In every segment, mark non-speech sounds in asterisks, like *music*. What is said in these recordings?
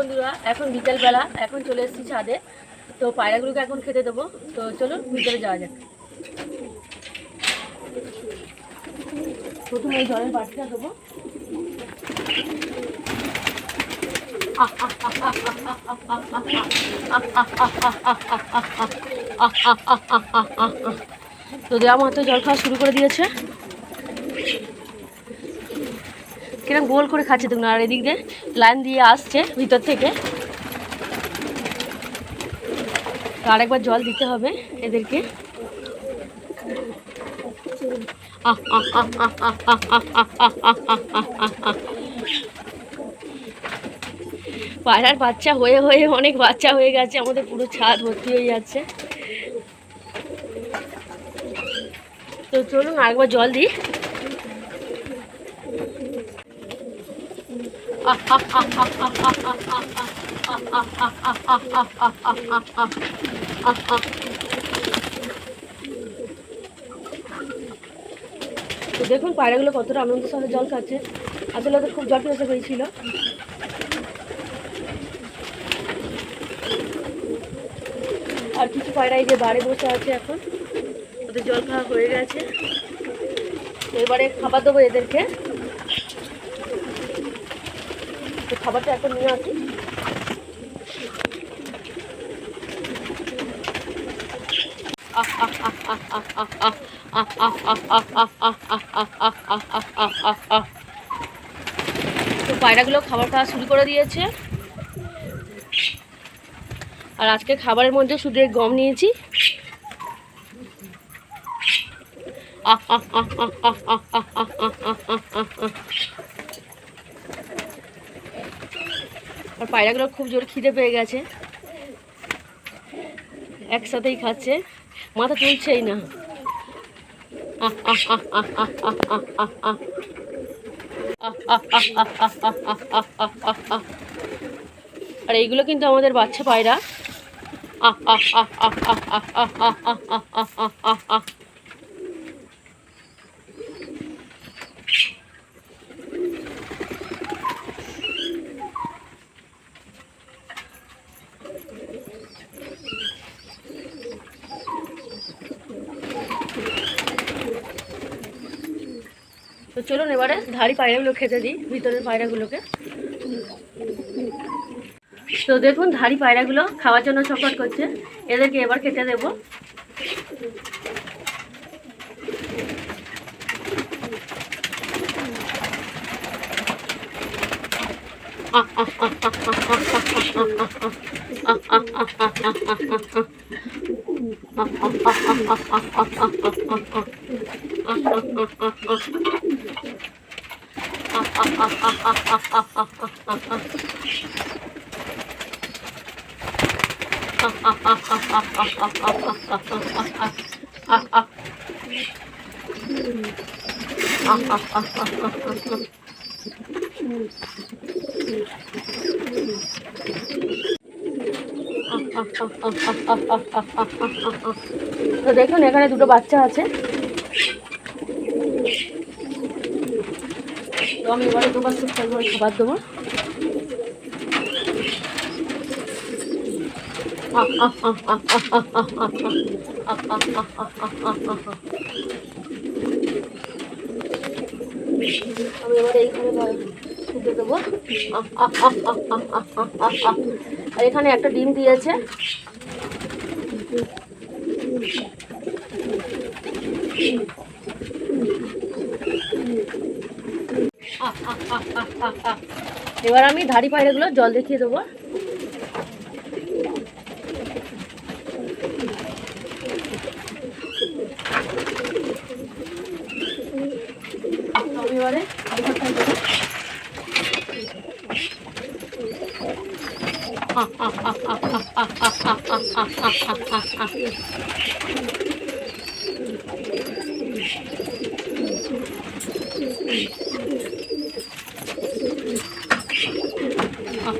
বন্ধুরা, এখন বিকেলবেলা, এখন চলে এসেছি ছাদে। তো পায়রাগুলোকে এখন খেতে দেবো। তো চলুন ভিতরে যাওয়া যাক। প্রথমে জলের বাটিটা দেবো। তো দেওয়া মাত্র জল খাওয়া শুরু করে দিয়েছে। কিরম গোল করে খাচ্ছে দেখুন আর এদিক দিয়ে লাইন দিয়ে আসছে ভিতর থেকে আরেকবার জল দিতে হবে এদেরকে পায়রার বাচ্চা হয়ে হয়ে অনেক বাচ্চা হয়ে গেছে আমাদের পুরো ছাদ ভর্তি হয়ে যাচ্ছে তো চলুন আরেকবার জল দিই তো দেখুন পায়রাগুলো কতটা আনন্দ সঙ্গে জল খাচ্ছে। আসলে ওদের খুব জল পিপাসা হয়েছিল। আর কিছু পায়রা এই যে বাড়ি বসে আছে এখন। ওদের জল খাওয়া হয়ে গেছে। এবারে খাবার দেবো এদেরকে। তো খাবারটা এখন নিয়ে আসি তো পায়রাগুলো খাবার খাওয়া শুরু করে দিয়েছে আর আজকে খাবারের মধ্যে শুধু গম নিয়েছি আর পায়রাগুলো খুব জোর খিদে পেয়ে গেছে। একসাথেই খাচ্ছে। মাথা তুলছেই না। আর এইগুলো কিন্তু আমাদের বাচ্চা পায়রা। তো চলুন এবারে ধাড়ি পায়রাগুলো খেতে দিই, ভিতরের পায়রাগুলোকে। তো দেখুন, ধাড়ি পায়রাগুলো খাওয়ার জন্য চকট করছে। এদেরকে এবার খেতে দেব দেবো। *laughs* তো দেখুন এখানে দুটো বাচ্চা আছে। আমি এবারে দুবার খুব খাবার দেবো। আমি এবার এইখানে দেবো। আর এখানে একটা ডিম দিয়েছে। এবার আমি ধাড়ি পায়রাগুলো জল দেখিয়ে দেবো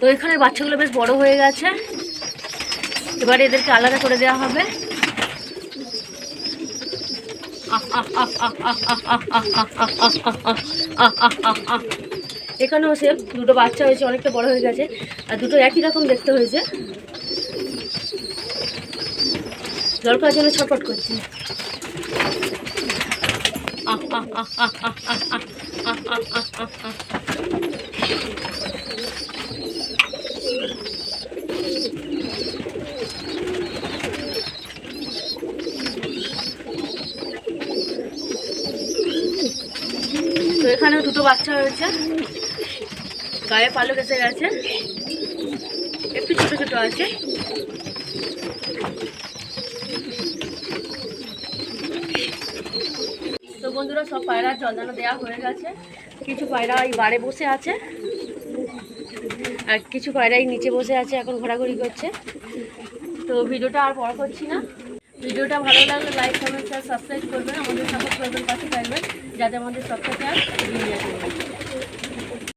তো এখানে বাচ্চাগুলো বেশ বড় হয়ে গেছে। এবারে এদেরকে আলাদা করে দেওয়া হবে। এখানেও সে দুটো বাচ্চা হয়েছে, অনেকটা বড় হয়ে গেছে, আর দুটো একই রকম দেখতে হয়েছে। খাওয়ার জন্য ছটফট করছে। তো এখানেও দুটো বাচ্চা হয়েছে গায়ে পালক এসে গেছে। একটু ছোট ছোট আছে তো বন্ধুরা সব পায়রা জলদানো দেওয়া হয়ে গেছে। কিছু পায়রা এই বারে বসে আছে। আর কিছু পায়রা এই নিচে বসে আছে, এখন ঘোরাঘুরি করছে। তো ভিডিওটা আর বড় করছি না। ভিডিওটা ভালো লাগলে লাইক কমেন্ট শেয়ার সাবস্ক্রাইব করবেন। আমাদের সাপোর্ট করবেন, পাশে থাকবেন। যাতে আমাদের সব থেকে আর